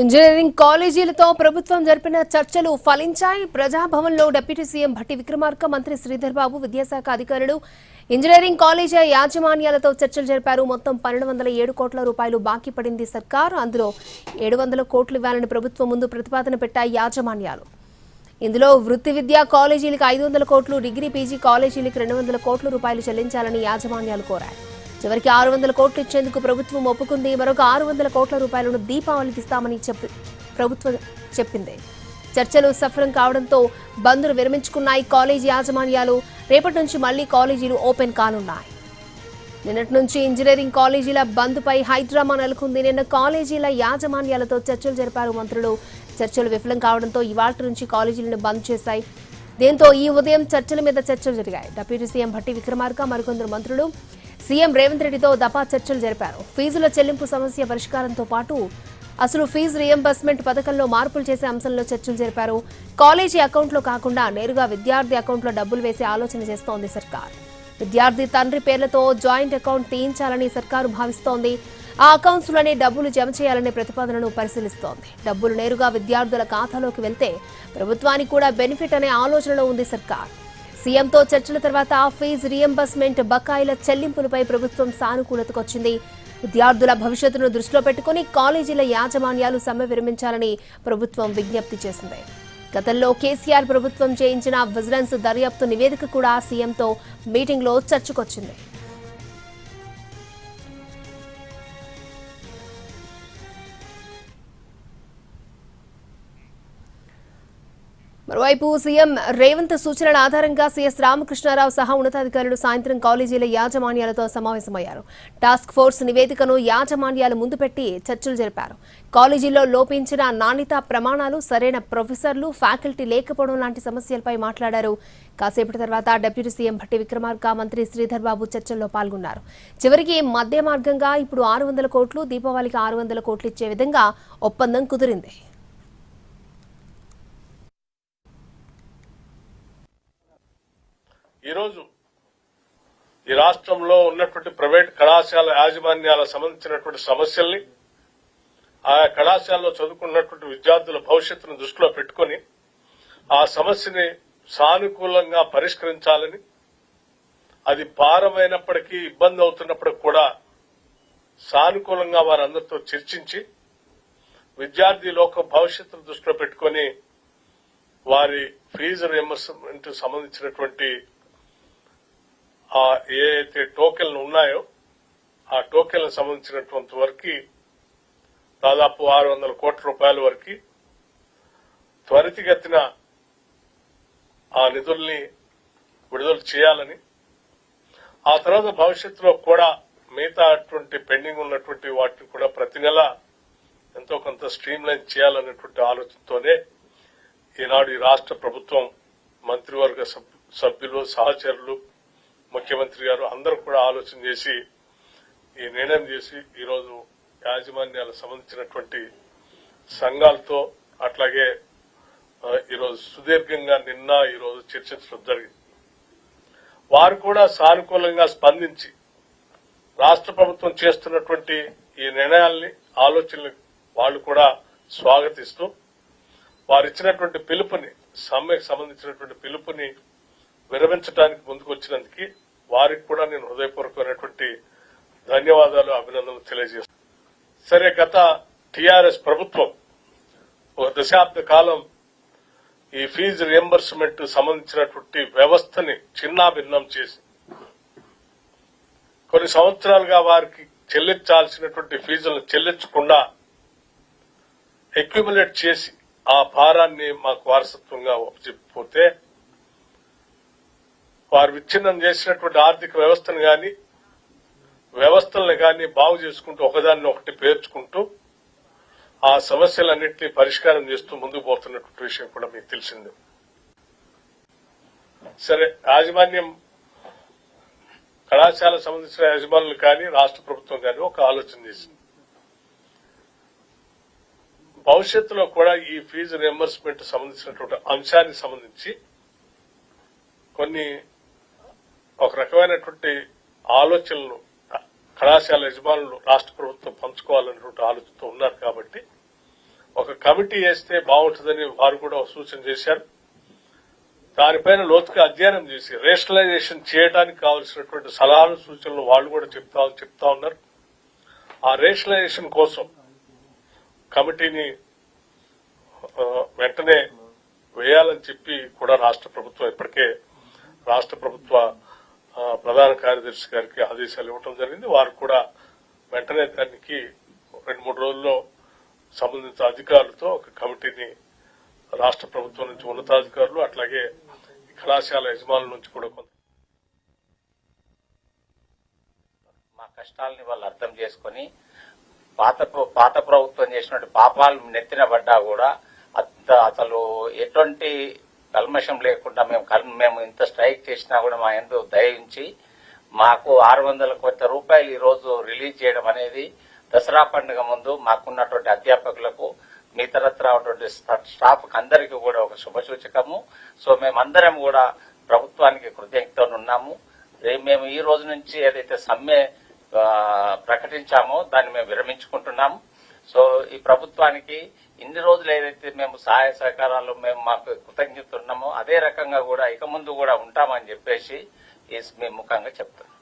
Engineering కాలేజీలతో ప్రభుత్వం జరిపిన చర్చలు ఫలించాయి. ప్రజాభవన్లో డిప్యూటీ సీఎం భట్టి విక్రమార్క మంత్రి శ్రీధర్ బాబు విద్యాశాఖ అధికారులు ఇంజనీరింగ్ కాలేజీ యాజమాన్యాలతో చర్చలు జరిపారు. మొత్తం పన్నెండు వందల ఏడు కోట్ల రూపాయలు బాకీ పడింది సర్కార్. అందులో ఏడు వందల కోట్లు ఇవ్వాలని ప్రభుత్వం ముందు ప్రతిపాదన పెట్టాయి యాజమాన్యాలు. ఇందులో వృత్తి విద్యా కాలేజీలకు ఐదు వందల కోట్లు డిగ్రీ పీజీ కాలేజీలకు రెండు వందల కోట్ల రూపాయలు చెల్లించాలని యాజమాన్యాలు కోరాయి. చివరికి ఆరు వందల కోట్లు ఇచ్చేందుకు ప్రభుత్వం ఒప్పుకుంది. మరొక ఆరు వందల కోట్ల రూపాయలను దీపావళికి ఇస్తామని చెప్పి ప్రభుత్వం చెప్పింది. చర్చలు సఫలం కావడంతో బంద్ను విరమించుకున్నాయి కాలేజీ యాజమాన్యాలు. రేపటి నుంచి మళ్ళీ కాలేజీలు ఓపెన్ కానున్నాయి. నిన్నటి నుంచి ఇంజనీరింగ్ కాలేజీల బంద్పై హైడ్రామా నెలకొంది. నిన్న కాలేజీల యాజమాన్యాలతో చర్చలు జరిపారు మంత్రులు. చర్చలు విఫలం కావడంతో ఇవాళ నుంచి కాలేజీలను బంద్ చేశాయి. దీంతో ఈ ఉదయం చర్చల మీద చర్చలు జరిగాయి. డిప్యూటీ సీఎం భట్టి విక్రమార్క మరికొందరు మంత్రులు సీఎం రేవంత్ రెడ్డితో దఫా చర్చలు జరిపారు. ఫీజుల చెల్లింపు సమస్య పరిష్కారంతో పాటు అసలు ఫీజు రియంబర్స్మెంట్ పథకంలో మార్పులు చేసే అంశంలో చర్చలు జరిపారు. కాలేజీ అకౌంట్లో కాకుండా నేరుగా విద్యార్థి అకౌంట్లో డబ్బులు వేసే ఆలోచన చేస్తోంది సర్కార్. విద్యార్థి తండ్రి పేర్లతో జాయింట్ అకౌంట్ తీయించాలని సర్కారు భావిస్తోంది. ఆ అకౌంట్స్లోనే డబ్బులు జమ చేయాలనే ప్రతిపాదనను పరిశీలిస్తోంది. డబ్బులు నేరుగా విద్యార్థుల ఖాతాలోకి వెళ్తే ప్రభుత్వానికి కూడా బెనిఫిట్ అనే ఆలోచనలో ఉంది సర్కార్. సీఎంతో చర్చల తర్వాత ఫీజు రియంబర్స్మెంట్ బకాయిల చెల్లింపులపై ప్రభుత్వం సానుకూలతకొచ్చింది విద్యార్థుల భవిష్యత్తును దృష్టిలో పెట్టుకుని కాలేజీల యాజమాన్యాలు సమ్మె విరమించాలని ప్రభుత్వం విజ్ఞప్తి చేసింది. గతంలో కేసీఆర్ ప్రభుత్వం చేయించిన విజిలెన్స్ దర్యాప్తు నివేదిక కూడా సీఎంతో మీటింగ్లో చర్చకొచ్చింది. మరోవైపు సీఎం రేవంత్ సూచనల ఆధారంగా సీఎస్ రామకృష్ణారావు సహా ఉన్నతాధికారులు సాయంత్రం కాలేజీల యాజమాన్యాలతో సమావేశమయ్యారు. టాస్క్ ఫోర్స్ నివేదికను యాజమాన్యాల ముందు పెట్టి చర్చలు జరిపారు. కాలేజీల్లో లోపించిన నాణ్యత ప్రమాణాలు సరైన ప్రొఫెసర్లు ఫ్యాకల్టీ లేకపోవడం లాంటి సమస్యలపై మాట్లాడారు. కాసేపటి తర్వాత డిప్యూటీ సీఎం భట్టి విక్రమార్క మంత్రి శ్రీధర్ బాబు చర్చల్లో పాల్గొన్నారు. చివరికి మధ్య మార్గంగా ఇప్పుడు ఆరు వందల కోట్లు దీపావళికి ఆరు వందల కోట్లు ఇచ్చే విధంగా ఒప్పందం కుదిరింది. ఈరోజు ఈ రాష్ట్రంలో ఉన్నటువంటి ప్రైవేట్ కళాశాల యాజమాన్యాల సంబంధించినటువంటి సమస్యల్ని ఆయా కళాశాలలో చదువుకున్నటువంటి విద్యార్థుల భవిష్యత్తును దృష్టిలో పెట్టుకొని ఆ సమస్యని సానుకూలంగా పరిష్కరించాలని అది భారమైనప్పటికీ ఇబ్బంది అవుతున్నప్పటికి కూడా సానుకూలంగా వారందరితో చర్చించి విద్యార్థి లోక భవిష్యత్తును దృష్టిలో పెట్టుకొని వారి ఫీజు రియంబర్స్మెంట్ సంబంధించినటువంటి ఆ ఏదైతే టోకెన్లు ఉన్నాయో ఆ టోకెన్లకు సంబంధించినటువంటి వరకు దాదాపు ఆరు వందల కోట్ల రూపాయల వరకు త్వరితగతిన ఆ నిధుల్ని విడుదల చేయాలని ఆ తర్వాత భవిష్యత్తులో కూడా మిగతా అటువంటి పెండింగ్ ఉన్నటువంటి వాటిని కూడా ప్రతి నెల ఎంతో కొంత స్ట్రీమ్ లైన్ చేయాలనేటువంటి ఆలోచనతోనే ఈనాడు ఈ రాష్ట్ర ప్రభుత్వం మంత్రివర్గ సభ్యులు సహచరులు ముఖ్యమంత్రి గారు అందరూ కూడా ఆలోచన చేసి ఈ నిర్ణయం చేసి ఈరోజు యాజమాన్యాలకు సంబంధించినటువంటి సంఘాలతో అట్లాగే ఈరోజు సుదీర్ఘంగా నిన్న ఈరోజు చర్చించడం జరిగింది. వారు కూడా సానుకూలంగా స్పందించి రాష్ట్ర ప్రభుత్వం చేస్తున్నటువంటి ఈ నిర్ణయాల్ని ఆలోచనలు వాళ్ళు కూడా స్వాగతిస్తూ వారు ఇచ్చినటువంటి పిలుపుని సమ్మెకు సంబంధించినటువంటి పిలుపుని విరమించడానికి ముందుకు వచ్చినందుకు వారికి కూడా నేను హృదయపూర్వకమైనటువంటి ధన్యవాదాలు అభినందనలు తెలియజేస్తాను. సరే గత టిఆర్ఎస్ ప్రభుత్వం ఒక దశాబ్ద కాలం ఈ ఫీజు రియంబర్స్మెంట్ సంబంధించినటువంటి వ్యవస్థని చిన్నాభిన్నం చేసి కొన్ని సంవత్సరాలుగా వారికి చెల్లించాల్సినటువంటి ఫీజులను చెల్లించకుండా అక్యుములేట్ చేసి ఆ భారాన్ని మాకు వారసత్వంగా చెప్పిపోతే వారు విచ్ఛిన్నం చేసినటువంటి ఆర్థిక వ్యవస్థను గాని వ్యవస్థలను గాని బాగు చేసుకుంటూ ఒకదాన్ని ఒకటి పేర్చుకుంటూ ఆ సమస్యలన్నింటినీ పరిష్కారం చేస్తూ ముందుకు పోతున్నటువంటి విషయం కూడా మీకు తెలిసిందే. సరే యాజమాన్యం కళాశాల సంబంధించిన యజమానులు కానీ రాష్ట్ర ప్రభుత్వం కానీ ఒక ఆలోచన చేసింది. భవిష్యత్తులో కూడా ఈ ఫీజు రియంబర్స్మెంట్ సంబంధించినటువంటి అంశానికి సంబంధించి కొన్ని ఒక రకమైనటువంటి ఆలోచనలు కళాశాల యజమానులు రాష్ట్ర ప్రభుత్వం పంచుకోవాలనేటువంటి ఆలోచనతో ఉన్నారు కాబట్టి ఒక కమిటీ వేస్తే బాగుంటుందని వారు కూడా సూచన చేశారు. దానిపైన లోతుగా అధ్యయనం చేసి రేషనలైజేషన్ చేయడానికి కావలసినటువంటి సలహాలు సూచనలు వాళ్ళు కూడా చెప్తా చెప్తా ఉన్నారు. ఆ రేషనలైజేషన్ కోసం కమిటీని వెంటనే వేయాలని చెప్పి కూడా రాష్ట్ర ప్రభుత్వం ఇప్పటికే రాష్ట్ర ప్రభుత్వ ప్రధాన కార్యదర్శి గారికి ఆదేశాలు ఇవ్వడం జరిగింది. వారు కూడా వెంటనే దానికి రెండు మూడు రోజుల్లో సంబంధిత అధికారులతో ఒక కమిటీని రాష్ట్ర ప్రభుత్వం నుంచి ఉన్నతాధికారులు అట్లాగే కళాశాల యజమానుల నుంచి కూడా కొంత మా కష్టాలని వాళ్ళు అర్థం చేసుకొని పాత పాత ప్రభుత్వం చేసినటువంటి పాపాలు నెత్తిన పడ్డా కూడా అంత అసలు ఎటువంటి కల్మషం లేకుండా మేము కల్- మేము ఇంత స్ట్రైక్ చేసినా కూడా మా ఎందు దయించి మాకు ఆరు వందల కోట్ల రూపాయలు ఈ రోజు రిలీజ్ చేయడం అనేది దసరా పండుగ ముందు మాకున్నటువంటి అధ్యాపకులకు మీ తరత్రా ఉన్నటువంటి స్టాఫ్ అందరికీ కూడా ఒక శుభసూచకము. సో మేమందరం కూడా ప్రభుత్వానికి కృతజ్ఞతలు ఉన్నాము. మేము ఈ రోజు నుంచి ఏదైతే సమ్మె ప్రకటించామో దాన్ని మేము విరమించుకుంటున్నాము. సో ఈ ప్రభుత్వానికి ఇన్ని రోజులు ఏదైతే మేము సహాయ సహకారాలు మేము మాకు కృతజ్ఞతున్నామో అదే రకంగా కూడా ఇక ముందు కూడా ఉంటామని చెప్పేసి ఈ ముఖంగా చెప్తున్నాం.